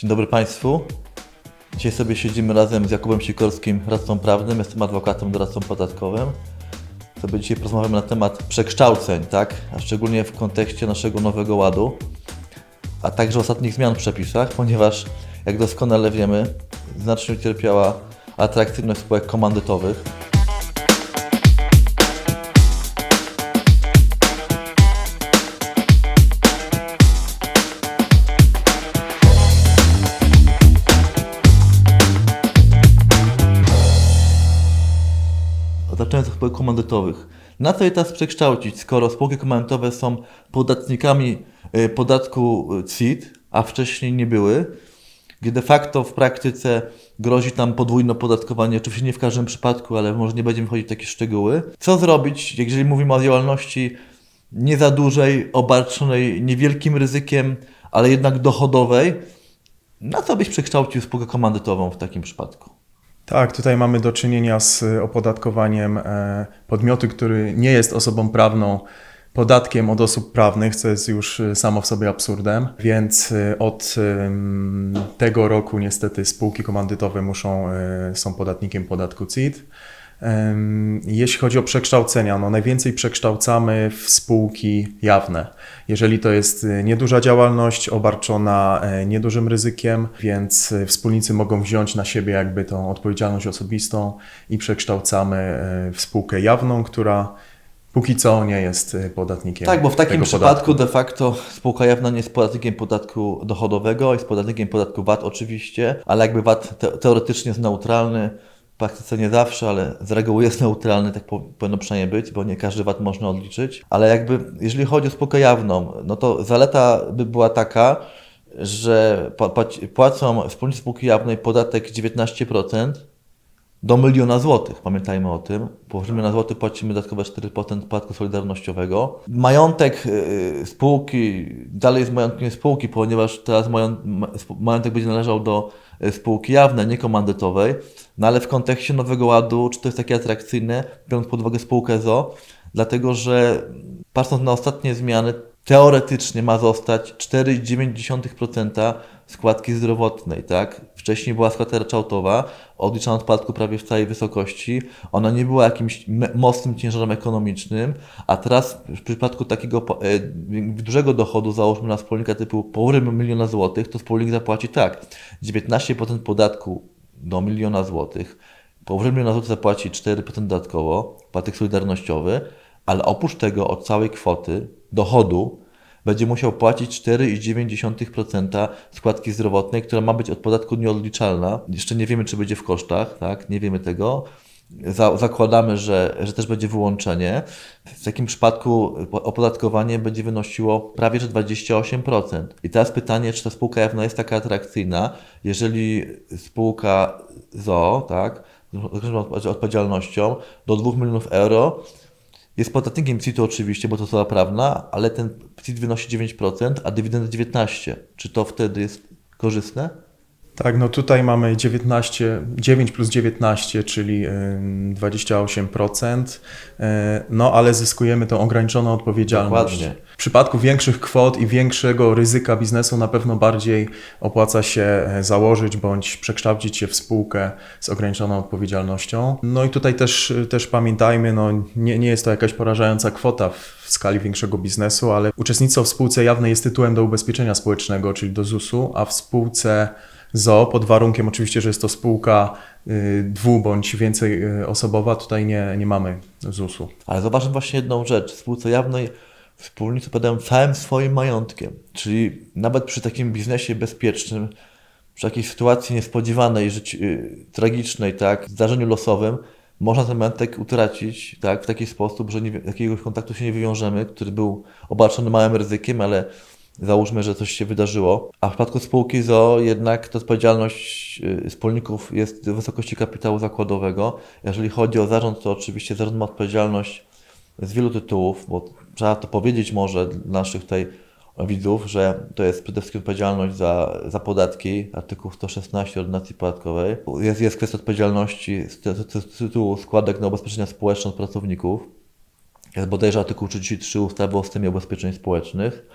Dzień dobry Państwu. Dzisiaj sobie siedzimy razem z Jakubem Sikorskim, radcą prawnym. Jestem adwokatem, doradcą podatkowym. Sobie dzisiaj porozmawiamy na temat przekształceń, tak? A szczególnie w kontekście naszego nowego ładu, a także ostatnich zmian w przepisach, ponieważ jak doskonale wiemy, znacznie ucierpiała atrakcyjność spółek komandytowych. Spółek komandytowych. Na co je teraz przekształcić, skoro spółki komandytowe są podatnikami y, podatku y, CIT, a wcześniej nie były, gdzie de facto w praktyce grozi tam podwójne opodatkowanie, oczywiście nie w każdym przypadku, ale może nie będziemy wchodzić w takie szczegóły. Co zrobić, jeżeli mówimy o działalności nie za dużej, obarczonej niewielkim ryzykiem, ale jednak dochodowej, na co byś przekształcił spółkę komandytową w takim przypadku? Tak, tutaj mamy do czynienia z opodatkowaniem e, podmiotu, który nie jest osobą prawną, podatkiem od osób prawnych, co jest już e, samo w sobie absurdem. Więc e, od tego roku niestety spółki komandytowe muszą, są podatnikiem podatku CIT. Jeśli chodzi o przekształcenia, no najwięcej przekształcamy w spółki jawne. Jeżeli to jest e, nieduża działalność, obarczona e, niedużym ryzykiem, więc e, wspólnicy mogą wziąć na siebie jakby tą odpowiedzialność osobistą i przekształcamy e, w spółkę jawną, która póki co nie jest e, podatnikiem. Tak, bo w takim przypadku podatku. de facto spółka jawna nie jest podatnikiem podatku dochodowego, jest podatnikiem podatku VAT oczywiście, ale jakby VAT te teoretycznie jest neutralny, praktyce nie zawsze, ale z reguły jest neutralny, tak po powinno przynajmniej być, bo nie każdy VAT można odliczyć. Ale jakby jeżeli chodzi o spółkę jawną, no to zaleta by była taka, że płacą wspólnicy spółki jawnej podatek 19%, do miliona złotych. Pamiętajmy o tym. Po miliona złotych płacimy dodatkowe 4% podatku solidarnościowego. Majątek y, spółki dalej jest majątkiem spółki, ponieważ teraz majątek będzie należał do y, spółki jawnej, nie komandytowej. No ale w kontekście Nowego Ładu, czy to jest takie atrakcyjne, biorąc pod uwagę spółkę ZO, dlatego że patrząc na ostatnie zmiany, teoretycznie ma zostać 4,9% składki zdrowotnej, tak? Wcześniej była składka ryczałtowa, odliczana od podatku prawie w całej wysokości. Ona nie była jakimś mocnym ciężarem ekonomicznym, a teraz w przypadku takiego e, dużego dochodu, załóżmy na wspólnika typu półtorej miliona złotych, to wspólnik zapłaci tak, 19% podatku do miliona złotych, powyżej miliona złotych zapłaci 4% dodatkowo, podatek solidarnościowy, ale oprócz tego od całej kwoty dochodu będzie musiał płacić 4,9% składki zdrowotnej, która ma być od podatku nieodliczalna. Jeszcze nie wiemy, czy będzie w kosztach, tak? Nie wiemy tego. Za, zakładamy, że, że też będzie wyłączenie. W takim przypadku opodatkowanie będzie wynosiło prawie że 28%. I teraz pytanie, czy ta spółka jawna jest taka atrakcyjna, jeżeli spółka ZO, tak, z odpowiedzialnością do 2 milionów euro jest podatnikiem CIT-u oczywiście, bo to osoba prawna, ale ten CIT wynosi 9%, a dywidenda 19%. Czy to wtedy jest korzystne? Tak, no tutaj mamy 19, 9 plus 19, czyli ym, 28%, yy, no ale zyskujemy tą ograniczoną odpowiedzialność. Dokładnie. W przypadku większych kwot i większego ryzyka biznesu na pewno bardziej opłaca się e, założyć bądź przekształcić się w spółkę z ograniczoną odpowiedzialnością. No i tutaj też, też pamiętajmy, no nie, nie jest to jakaś porażająca kwota w w skali większego biznesu, ale uczestnictwo w spółce jawnej jest tytułem do ubezpieczenia społecznego, czyli do ZUS-u, a w spółce ZO, pod warunkiem oczywiście, że jest to spółka y, dwu bądź więcej y, osobowa, tutaj nie, nie mamy ZUS-u. Ale zauważmy właśnie jedną rzecz. W spółce jawnej wspólnicy odpowiadają całym swoim majątkiem. Czyli nawet przy takim biznesie bezpiecznym, przy jakiejś sytuacji niespodziewanej, życi- y, tragicznej, tak, zdarzeniu losowym, można ten majątek utracić tak, w taki sposób, że nie, jakiegoś kontaktu się nie wywiążemy, który był obarczony małym ryzykiem, ale załóżmy, że coś się wydarzyło. A w przypadku spółki ZO jednak ta odpowiedzialność y, wspólników jest w wysokości kapitału zakładowego. Jeżeli chodzi o zarząd, to oczywiście zarząd ma odpowiedzialność z wielu tytułów, bo trzeba to powiedzieć może dla naszych tutaj widzów, że to jest przede wszystkim odpowiedzialność za, za podatki, artykuł 116 ordynacji podatkowej. Jest, jest kwestia odpowiedzialności z, z, z tytułu składek na ubezpieczenia społeczne od pracowników. Jest bodajże artykuł 33 ustawy o systemie ubezpieczeń społecznych.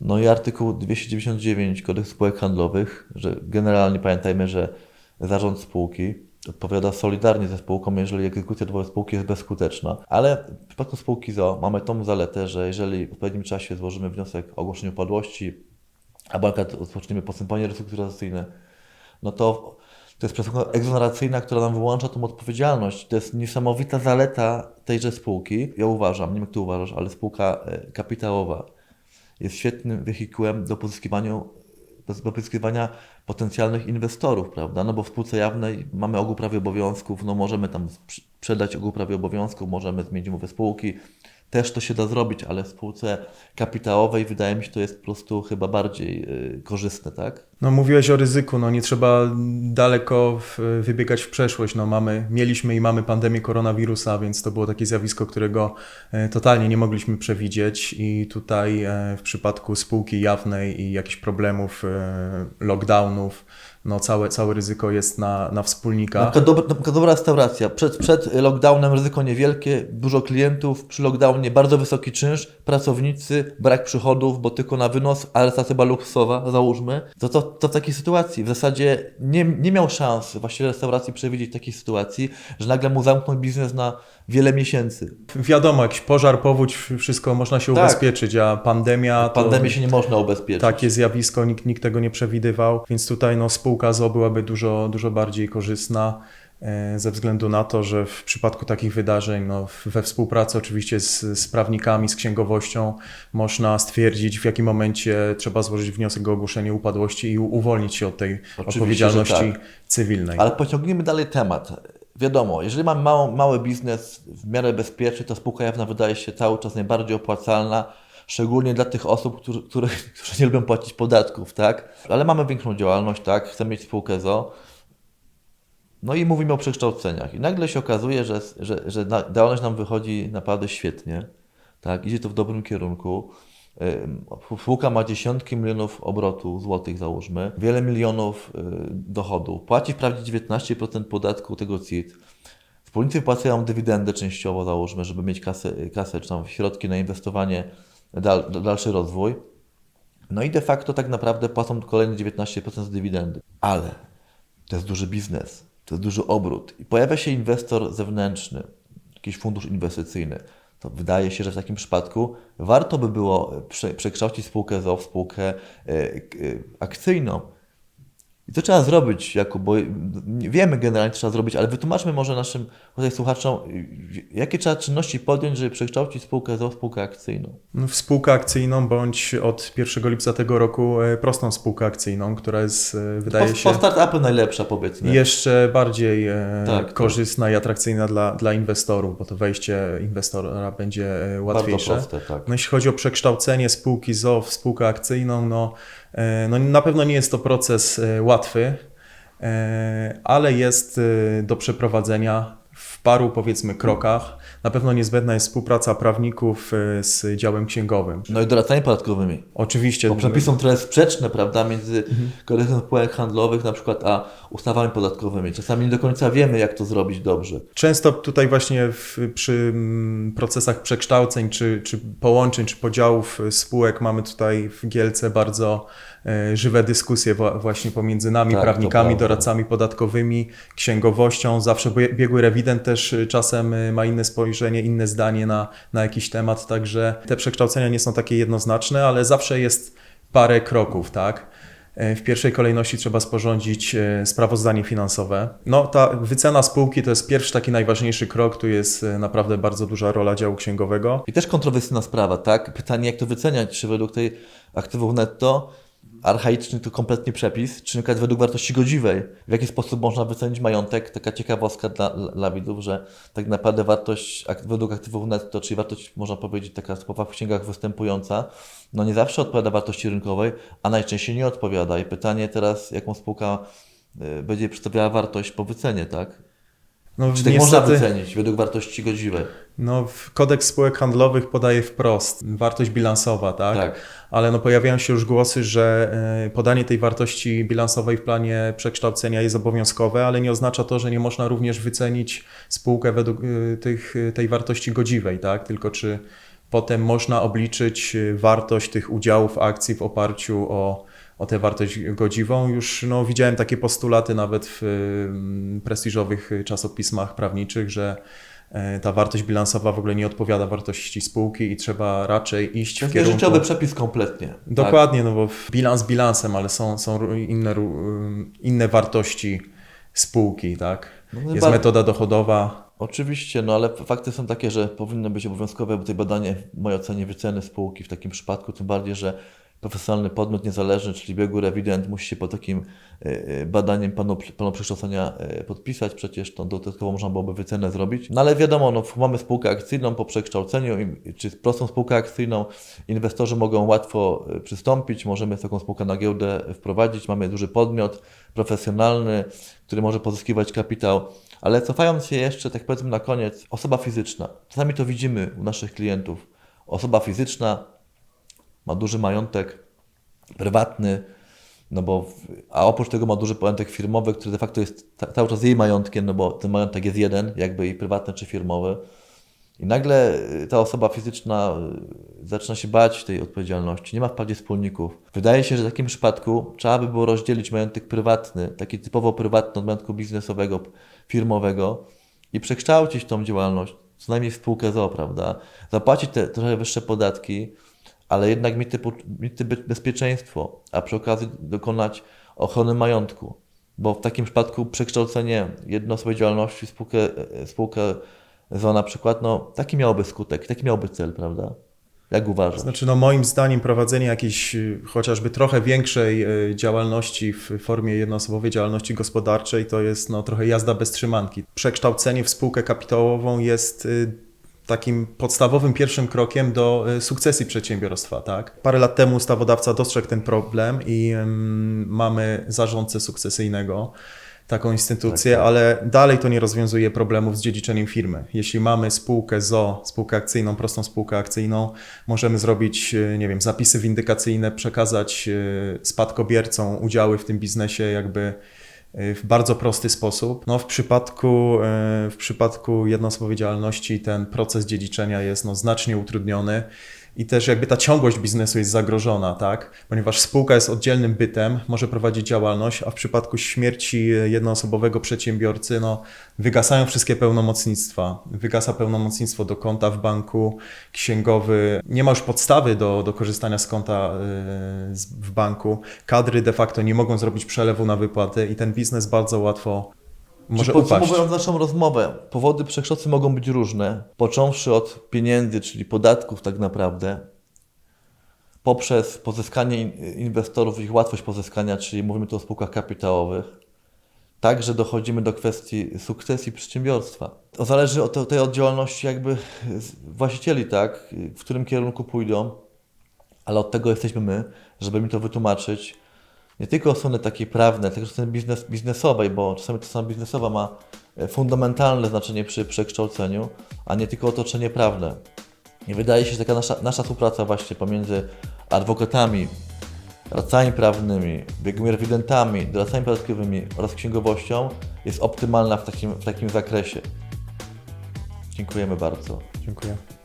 No i artykuł 299 Kodeksu Spółek Handlowych, że generalnie pamiętajmy, że zarząd spółki odpowiada solidarnie ze spółką, jeżeli egzekucja wobec spółki jest bezskuteczna. Ale w przypadku spółki ZO mamy tą zaletę, że jeżeli w odpowiednim czasie złożymy wniosek o ogłoszenie upadłości, na przykład rozpoczniemy postępowanie restrukturyzacyjne, no to to jest przesłanka egzoneracyjna, która nam wyłącza tą odpowiedzialność. To jest niesamowita zaleta tejże spółki. Ja uważam, nie wiem jak ty uważasz, ale spółka e, kapitałowa jest świetnym wehikułem do pozyskiwania, do pozyskiwania potencjalnych inwestorów, prawda? No bo w spółce jawnej mamy ogół prawie obowiązków, no możemy tam sprz- sprzedać ogół prawie obowiązków, możemy zmienić umowę spółki. Też to się da zrobić, ale w spółce kapitałowej wydaje mi się to jest po prostu chyba bardziej y, korzystne, tak? No mówiłeś o ryzyku, no nie trzeba daleko w, wybiegać w przeszłość. No mamy, mieliśmy i mamy pandemię koronawirusa, więc to było takie zjawisko, którego e, totalnie nie mogliśmy przewidzieć i tutaj e, w przypadku spółki jawnej i jakichś problemów, e, lockdownów, no całe, całe ryzyko jest na, na wspólnika. Na dobra, dobra restauracja. Przed, przed lockdownem ryzyko niewielkie, dużo klientów, przy lockdownie bardzo wysoki czynsz, pracownicy, brak przychodów, bo tylko na wynos, ale restauracja była luksusowa, załóżmy. To, to, to w takiej sytuacji w zasadzie nie, nie miał szans właściciel restauracji przewidzieć takiej sytuacji, że nagle mu zamkną biznes na wiele miesięcy. Wiadomo, jakiś pożar, powódź, wszystko można się Tak. ubezpieczyć, a pandemia to... Pandemii się nie można ubezpieczyć. takie zjawisko, nikt, nikt tego nie przewidywał, więc tutaj no, spółka ZO byłaby dużo, dużo bardziej korzystna ze względu na to, że w przypadku takich wydarzeń, no, we współpracy oczywiście z, z prawnikami, z księgowością, można stwierdzić, w jakim momencie trzeba złożyć wniosek o ogłoszenie upadłości i uwolnić się od tej Oczywiście, odpowiedzialności tak. cywilnej. Ale pociągnijmy dalej temat. Wiadomo, jeżeli mało, mały biznes w miarę bezpieczny, to spółka jawna wydaje się cały czas najbardziej opłacalna, szczególnie dla tych osób, którzy, które, którzy nie lubią płacić podatków, tak? Ale mamy większą działalność, tak? Chcemy mieć spółkę ZO. No i mówimy o przekształceniach. I nagle się okazuje, że, że, że działalność nam wychodzi naprawdę świetnie, tak? Idzie to w dobrym kierunku. Spółka ma dziesiątki milionów obrotu złotych, załóżmy, wiele milionów y, dochodu. Płaci wprawdzie 19% podatku tego CIT. Wspólnicy wpłacają dywidendę częściowo, załóżmy, żeby mieć kasę, kasę czy tam środki na inwestowanie, dal, dalszy rozwój. No i de facto tak naprawdę płacą kolejne 19% z dywidendy. Ale to jest duży biznes, to jest duży obrót i pojawia się inwestor zewnętrzny, jakiś fundusz inwestycyjny. To wydaje się, że w takim przypadku warto by było prze, przekształcić spółkę ZO w spółkę e, e, akcyjną. I to trzeba zrobić, Jakub, bo wiemy generalnie, co trzeba zrobić, ale wytłumaczmy może naszym tutaj słuchaczom, jakie trzeba czynności podjąć, żeby przekształcić spółkę ZO w spółkę akcyjną. W spółkę akcyjną bądź od 1 lipca tego roku e, prostą spółkę akcyjną, która jest, e, wydaje Po, się... po start-upy najlepsza, powiedzmy. jeszcze bardziej e, Tak, tak. korzystna i atrakcyjna dla, dla inwestorów, bo to wejście inwestora będzie łatwiejsze. Bardzo proste, tak. No jeśli chodzi o przekształcenie spółki ZO w spółkę akcyjną, no, no na pewno nie jest to proces e, łatwy, e, ale jest e, do przeprowadzenia w paru powiedzmy krokach. Na pewno niezbędna jest współpraca prawników e, z działem księgowym. No i doradztwami podatkowymi. Oczywiście Bo przepisy są trochę sprzeczne, prawda, między kodeksem spółek handlowych na przykład, a ustawami podatkowymi. Czasami nie do końca wiemy, jak to zrobić dobrze. Często tutaj właśnie w, przy mm, procesach przekształceń, czy, czy połączeń, czy podziałów y, spółek mamy tutaj w Gielce bardzo e, żywe dyskusje właśnie pomiędzy nami, Tak, prawnikami, doradcami podatkowymi, księgowością. Zawsze bie- biegły rewident też y, czasem y, ma inne spojrzenie, inne zdanie na, na jakiś temat, także te przekształcenia nie są takie jednoznaczne, ale zawsze jest parę kroków, tak? E, W pierwszej kolejności trzeba sporządzić e, sprawozdanie finansowe. No, ta wycena spółki to jest pierwszy taki najważniejszy krok. Tu jest e, naprawdę bardzo duża rola działu księgowego. I też kontrowersyjna sprawa, tak? Pytanie, jak to wyceniać? Czy według tej aktywów netto archaiczny to kompletnie przepis, czy na przykład według wartości godziwej? W jaki sposób można wycenić majątek? Taka ciekawostka dla, dla widzów, że tak naprawdę wartość według aktywów netto, czyli wartość, można powiedzieć, taka typowa w księgach występująca, no nie zawsze odpowiada wartości rynkowej, a najczęściej nie odpowiada. I pytanie teraz, jaką spółka y, będzie przedstawiała wartość po wycenie, tak? No, Czy tak można wycenić według wartości godziwej? No, kodeks spółek handlowych podaje wprost wartość bilansowa, tak? Tak. Ale no, pojawiają się już głosy, że e, podanie tej wartości bilansowej w planie przekształcenia jest obowiązkowe, ale nie oznacza to, że nie można również wycenić spółkę według e, tych, tej wartości godziwej, tak? Tylko czy potem można obliczyć wartość tych udziałów akcji w oparciu o, o tę wartość godziwą. Już no, widziałem takie postulaty nawet w y, prestiżowych czasopismach prawniczych, że e, ta wartość bilansowa w ogóle nie odpowiada wartości spółki i trzeba raczej iść To w kierunku... życiowy przepis kompletnie. Tak? Dokładnie, no bo bilans bilansem, ale są, są inne, inne wartości spółki, tak? No, Jest metoda dochodowa. Oczywiście, no ale fakty są takie, że powinno być obowiązkowe tutaj badanie, w mojej ocenie, wyceny spółki w takim przypadku, tym bardziej, że profesjonalny podmiot niezależny, czyli biegły rewident musi się po takim e, e, badaniem planu, planu przekształcenia e, podpisać, przecież to dodatkowo można byłoby wycenę zrobić. No ale wiadomo, no, mamy spółkę akcyjną po przekształceniu, czy prostą spółkę akcyjną, inwestorzy mogą łatwo przystąpić, możemy taką spółkę na giełdę wprowadzić, mamy duży podmiot profesjonalny, który może pozyskiwać kapitał. Ale cofając się jeszcze, tak powiedzmy na koniec, osoba fizyczna. Czasami to widzimy u naszych klientów. Osoba fizyczna ma duży majątek prywatny, no bo, a oprócz tego ma duży majątek firmowy, który de facto jest ca- cały czas jej majątkiem, no bo ten majątek jest jeden, jakby i prywatny czy firmowy. I nagle y, ta osoba fizyczna y, zaczyna się bać tej odpowiedzialności, nie ma wprawdzie wspólników. Wydaje się, że w takim przypadku trzeba by było rozdzielić majątek prywatny, taki typowo prywatny od majątku biznesowego, firmowego i przekształcić tą działalność, co najmniej w spółkę ZO, prawda? Zapłacić te trochę wyższe podatki, ale jednak mieć, te, mieć te be- bezpieczeństwo, a przy okazji dokonać ochrony majątku. Bo w takim przypadku przekształcenie jednoosobowej działalności w spółkę, spółkę ZO na przykład, no taki miałoby skutek, taki miałby cel, prawda? Jak uważasz? Znaczy, no moim zdaniem prowadzenie jakiejś y, chociażby trochę większej y, działalności w formie jednoosobowej działalności gospodarczej to jest no, trochę jazda bez trzymanki. Przekształcenie w spółkę kapitałową jest y, takim podstawowym pierwszym krokiem do y, sukcesji przedsiębiorstwa. Tak? Parę lat temu ustawodawca dostrzegł ten problem i mamy zarządcę sukcesyjnego. Taką instytucję, Tak, tak. ale dalej to nie rozwiązuje problemów z dziedziczeniem firmy. Jeśli mamy spółkę ZO, spółkę akcyjną, prostą spółkę akcyjną, możemy zrobić, e, nie wiem, zapisy windykacyjne, przekazać e, spadkobiercom udziały w tym biznesie jakby w bardzo prosty sposób. No, w, przypadku, e, w przypadku jednoosobowej ten proces dziedziczenia jest no, znacznie utrudniony i też jakby ta ciągłość biznesu jest zagrożona, tak? Ponieważ spółka jest oddzielnym bytem, może prowadzić działalność, a w przypadku śmierci jednoosobowego przedsiębiorcy, no, wygasają wszystkie pełnomocnictwa. Wygasa pełnomocnictwo do konta w banku, księgowy, nie ma już podstawy do, do korzystania z konta z- w banku. Kadry de facto nie mogą zrobić przelewu na wypłatę i ten biznes bardzo łatwo może podsumowując naszą rozmowę, powody przekształceń mogą być różne, począwszy od pieniędzy, czyli podatków tak naprawdę, poprzez pozyskanie in- inwestorów, ich łatwość pozyskania, czyli mówimy tu o spółkach kapitałowych, także dochodzimy do kwestii sukcesji przedsiębiorstwa. To zależy od tej oddzielności jakby właścicieli, tak, w którym kierunku pójdą, ale od tego jesteśmy my, żeby mi to wytłumaczyć. Nie tylko od strony takiej prawnej, tylko od strony biznes, biznesowej, bo czasami to strona biznesowa ma e, fundamentalne znaczenie przy przekształceniu, a nie tylko otoczenie prawne. I wydaje się, że taka nasza, nasza współpraca właśnie pomiędzy adwokatami, radcami prawnymi, biegłymi rewidentami, doradcami podatkowymi oraz księgowością jest optymalna w takim, w takim zakresie. Dziękujemy bardzo. Dziękuję.